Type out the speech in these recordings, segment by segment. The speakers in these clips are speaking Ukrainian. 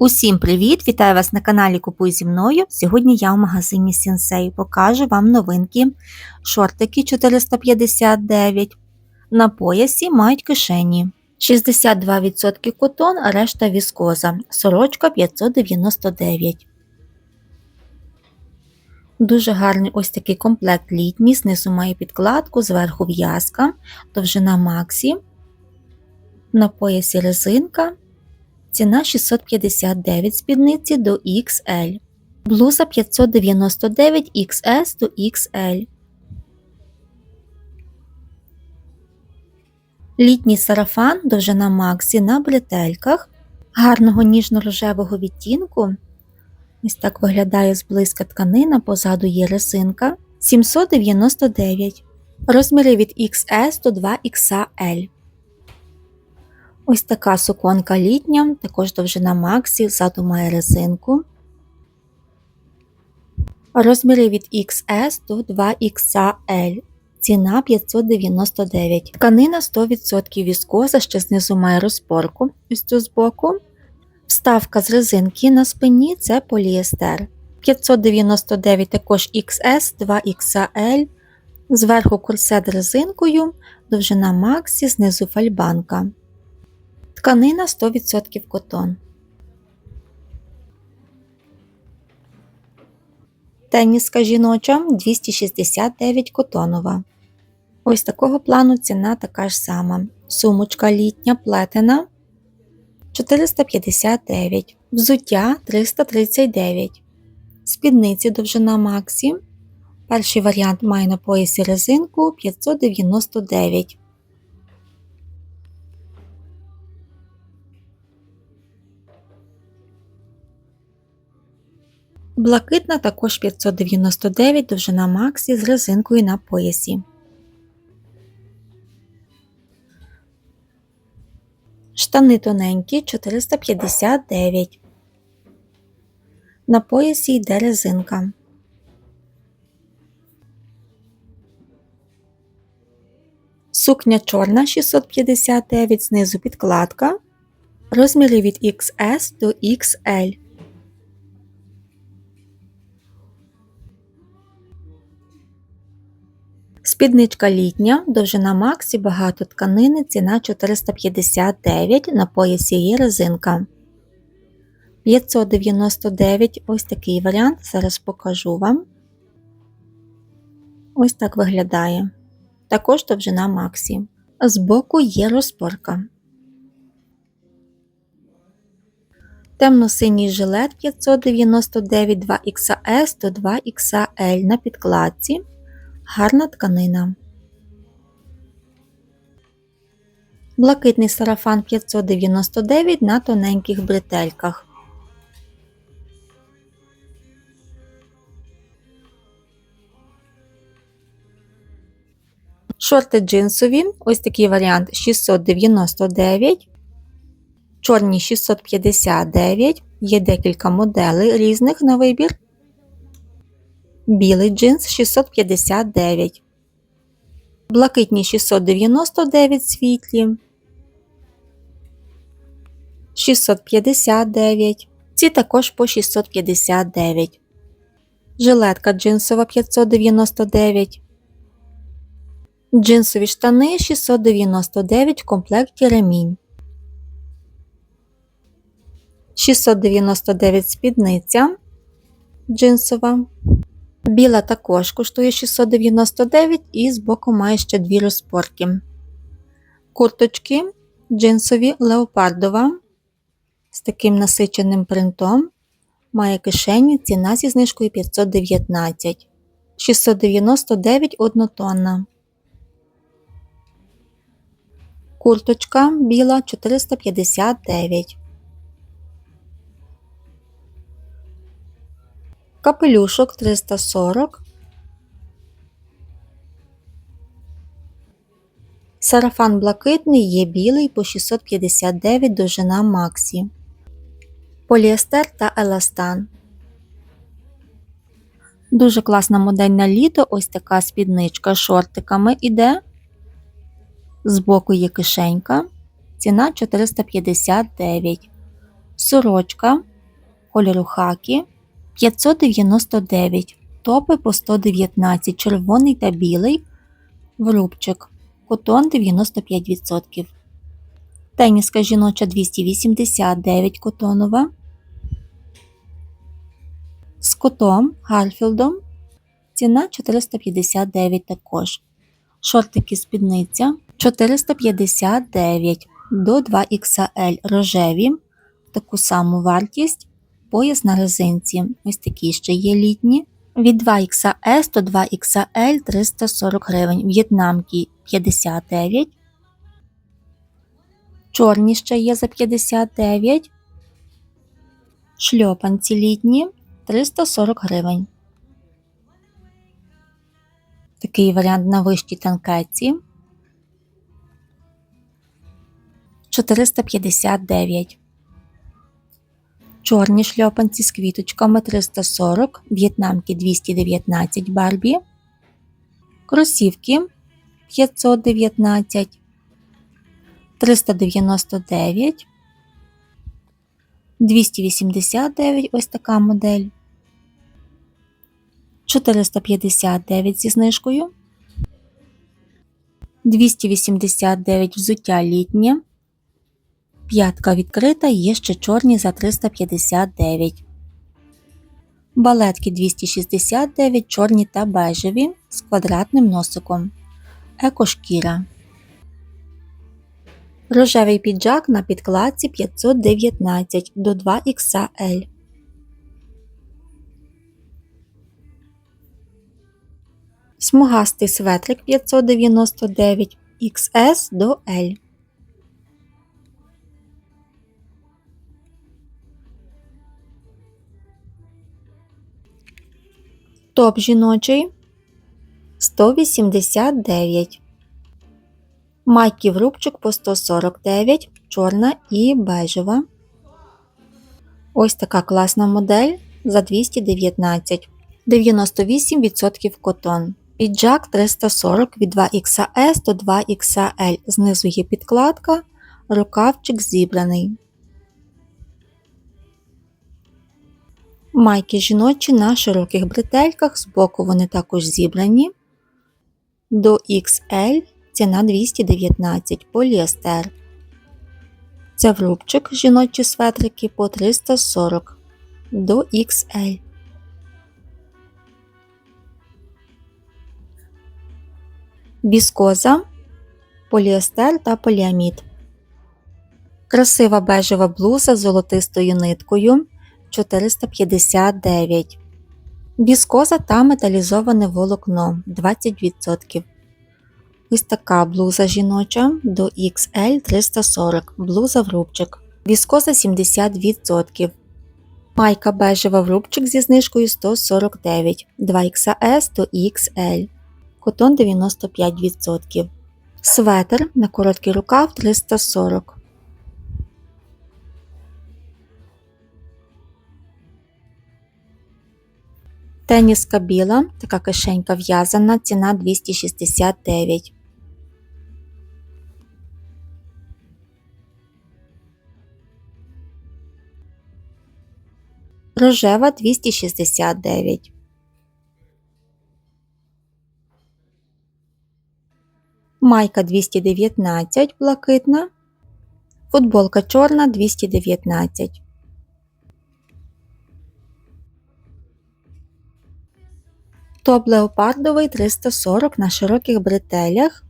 Усім привіт! Вітаю вас на каналі Купуй зі мною. Сьогодні я в магазині Сінсей покажу вам новинки. Шортики 459 на поясі мають кишені. 62% котон, а решта віскоза. Сорочка 599. Дуже гарний ось такий комплект літній. Знизу має підкладку, зверху в'язка, довжина Максі. На поясі резинка. Ціна 659 спідниці до XL. Блуза 599 XS до XL. Літній сарафан довжина Максі на бретельках гарного ніжно-рожевого відтінку. Ось так виглядає зблизька тканина, позаду є резинка. 799. Розміри від XS до 2XL. Ось така суконка літня, також довжина Максі, ззаду має резинку. Розміри від XS до 2XL. Ціна 599. Тканина 100% віскоза, ще знизу має розпорку ось цю збоку. Вставка з резинки на спині це поліестер. 599 також XS, 2XL. Зверху корсет резинкою, довжина Максі, знизу фальбанка. Тканина 100% котон. Теніска жіноча 269 котонова. Ось такого плану ціна така ж сама. Сумочка літня плетена 459, взуття 339. Спідниці довжина Максі. Перший варіант має на поясі резинку 599. Блакитна також 599 довжина Максі з резинкою на поясі. Штани тоненькі 459. На поясі йде резинка. Сукня чорна 659, знизу підкладка. Розміри від XS до XL. Спідничка літня, довжина Максі, багато тканини, ціна 459, на поясі є резинка. 599 ось такий варіант, зараз покажу вам. Ось так виглядає. Також довжина Максі. Збоку є розпорка. Темно-синій жилет 599 2XS до 2XL на підкладці. Гарна тканина. Блакитний сарафан 599 на тоненьких бретельках. Шорти джинсові. Ось такий варіант 699. Чорні 659. Є декілька моделей різних на вибір. Білий джинс 659. Блакитні 699 світлі. 659. Ці також по 659. Жилетка джинсова 599. Джинсові штани 699 в комплекті ремінь. 699 спідниця джинсова. Біла також коштує 699 і збоку має ще дві розпорки. Курточки джинсові леопардова з таким насиченим принтом. Має кишені ціна зі знижкою 519, 699 однотонна. Курточка біла 459. Капелюшок 340. Сарафан блакитний є білий по 659 довжина Максі. Поліестер та еластан. Дуже класна модель на літо. Ось така спідничка з шортиками іде. Збоку є кишенька. Ціна 459. Сорочка кольору хакі 599, топи по 119, червоний та білий, врубчик, котон 95%. Теніска жіноча 289 котонова. З котом Гарфілдом ціна 459 також. Шортики спідниця 459 до 2XL рожеві, таку саму вартість, пояс на резинці. Ось такі ще є літні. Від 2XS до 2XL 340 гривень. В'єтнамки 59. Чорні ще є за 59. Шльопанці літні 340 гривень. Такий варіант на вищій танкеці 459. Чорні шльопанці з квіточками 340, в'єтнамки 219 барбі, кросівки 519, 399, 289 ось така модель. 459 зі знижкою, 289 взуття літнє, п'ятка відкрита, є ще чорні за 359, балетки 269, чорні та бежеві з квадратним носиком, екошкіра. Рожевий піджак на підкладці 519 до 2XL. Смугастий светрик 599 XS до L. Топ жіночий 189. Майки в рубчик по 149, чорна і бежева. Ось така класна модель за 219. 98% котон. Піджак 340 від 2XS до 2XL. Знизу є підкладка, рукавчик зібраний. Майки жіночі на широких бретельках, збоку вони також зібрані. До XL ціна 219 поліестер. Це врубчик жіночі светрики по 340 до XL. Віскоза, поліестер та поліамід. Красива бежева блуза з золотистою ниткою 459. Віскоза та металізоване волокно 20%. Ось така блуза жіноча до XL 340, блуза в рубчик. Віскоза 70%. Майка бежева в рубчик зі знижкою 149, 2XS до XL. Котон 95%. Светр на короткий рукав 340. Теніска біла, така кишенька в'язана, ціна 269. Рожева 269. Майка 219 блакитна. Футболка чорна 219. Топ леопардовий 340 на широких бретелях.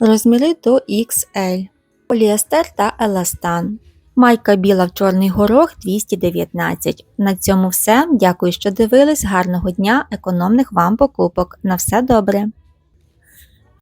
Розміри до XL. Поліестер та еластан. Майка біла в чорний горох 219. На цьому все. Дякую, що дивились. Гарного дня, економних вам покупок. На все добре!